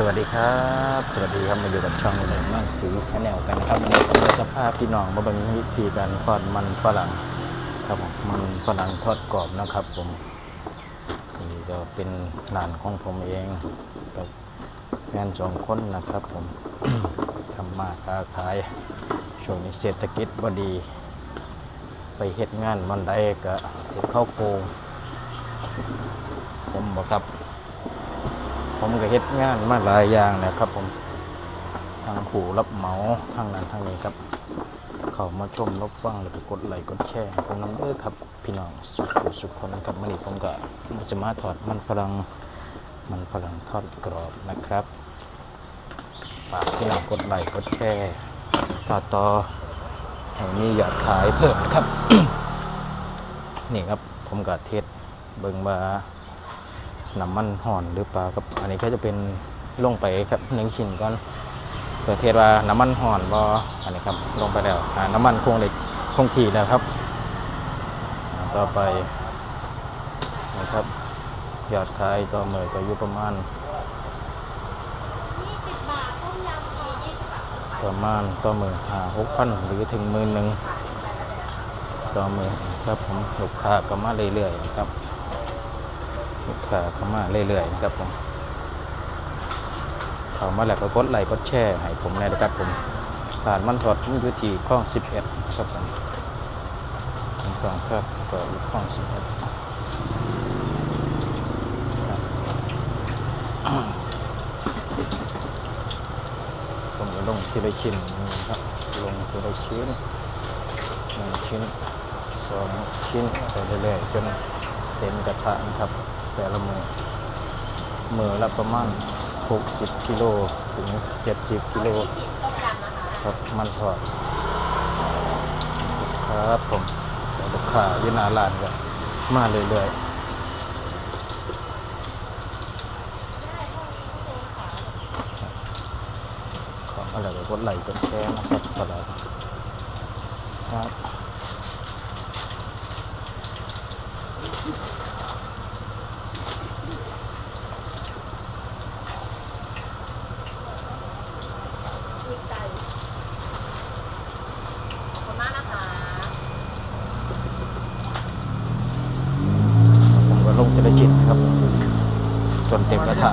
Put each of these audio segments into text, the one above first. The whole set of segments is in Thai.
สวัสดีครับ สวัสดีครับมาอยู่กับช่องหนึ่งมั่งสีชาแนลกันนะครับวันนี้ผมจะสภาพพี่น้องมาเป็นวิธีการทอดมันฝรั่งครับผมมันฝรั่งทอดกรอบนะครับ ผมนี่ก็เป็นร้านของผมเองกับแฟนสองคนนะครับ ผมทำมาค้าขายช่วงนี้เศรษฐกิจบดี ไปเฮ็ดงานมันได้ก็เฮ็ดข้าวโกงผมบอกครับ ผมก็เฮ็ดงานมาหลายอย่างนะครับผมทางผู้รับเหมาทางนั้นทางนี้ครับ เข้ามาชมรับฟังแล้วก็กดไลค์กดแชร์ผมน้ำเด้อครับ พี่น้องสุขสุขคนครับมื่อนี้ผมก็จะมาถอดมันพลังมันพลังทอดกรอบนะครับฝากพี่น้องกดไลค์กดแชร์ต่อต่อให้มียอดขายเพิ่มนะครับ นี่ครับผมก็เทสเบิ่งว่า น้ำมันห่อนหรือเปล่าครับอันนี้ก็จะเป็นลงไปครับหนึ่งชิ้นก่อนเพื่อเทสว่าน้ำมันห่อนบออันนี้ครับลงไปแล้วน้ำมันคงเหล็กคงที่แล้วครับ ต่อไปนะครับยอดขายต่อเมื่อก็อยู่ประมาณประมาณต่อมือหาหกพันหรือถึงหมื่นหนึ่งต่อมือครับผมลูกค้าก็มาเรื่อยๆครับ ลูกค้าเข้ามาเรื่อยๆนะครับผมเข้ามาแล้วก็กดไลค์กดแชร์ให้ผมเลยนะครับผมผ่านมันถอดที่อยู่ที่ข้อง11ครับผมผมฟังครับก็อยู่ข้อง11ผมก็ลงทีละชิ้นนะครับลงทีละชิ้นหนึ่งชิ้นสองชิ้นไปเรื่อยๆจนเต็มกระทะนะครับ แต่ละมือมือละประมาณ 60 กิโลถึง 70 กิโลครับมันทอดครับผมลูกค้าอยืนหน้าร้านก็มาเรื่อยๆของอะไรก็กดไลค์กดแชร์นะครับตลอดครับคุณมากนะคะ ผมก็ลงทีละชิ้นครับ จนเต็มกระทะ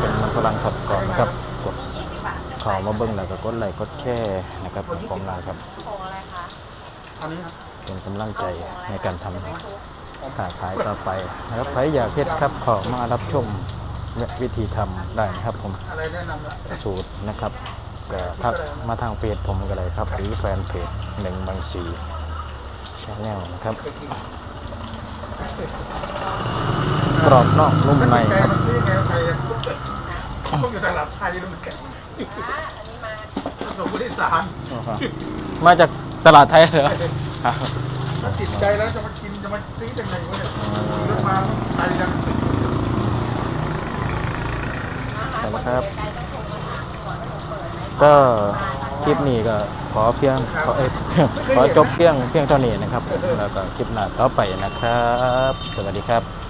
เป็นมันฝรั่งทอดกรอบนะครับกดข่ามาเบิ้งแล้วก็กดไลค์กดแชร์นะครับของผมนะครับโคงอะไรคะอันครับเป็นกำลังใจในการทำไม่ทุกค้าขายต่อไปนะครับใครอยากเฮ็ดครับขอมารับชมวิธีทำได้นะครับผมสูตรนะครับก็ทักมาทางเพจผมก็เลยครับ หรือแฟนเพจหนึ่งบางสี ชาแนลนะครับกรอบนอกนุ่มในไก่ครับมันซื้อไงไก่อะพวกอยู่ตลาดไทยดูมันแก่อะอันนี้มาส่งผู้โดยสารมาจากตลาดไทยเหรอครับถ้าติดใจแล้วจะมากินจะมาซื้อจากไหนวะเนี่ยซื้อมาไทยกันนะคะครับนอยู่ไกลๆต้องโทรมาถามก่อนว่าผมเปิดไหมก็คลิปนี้ก็ข อเพียงขอเอขอจบเพียงเพียงเท่านี้นะครับ แล้วก็คลิปหน้าต่อไปนะครับ สวัสดีครับ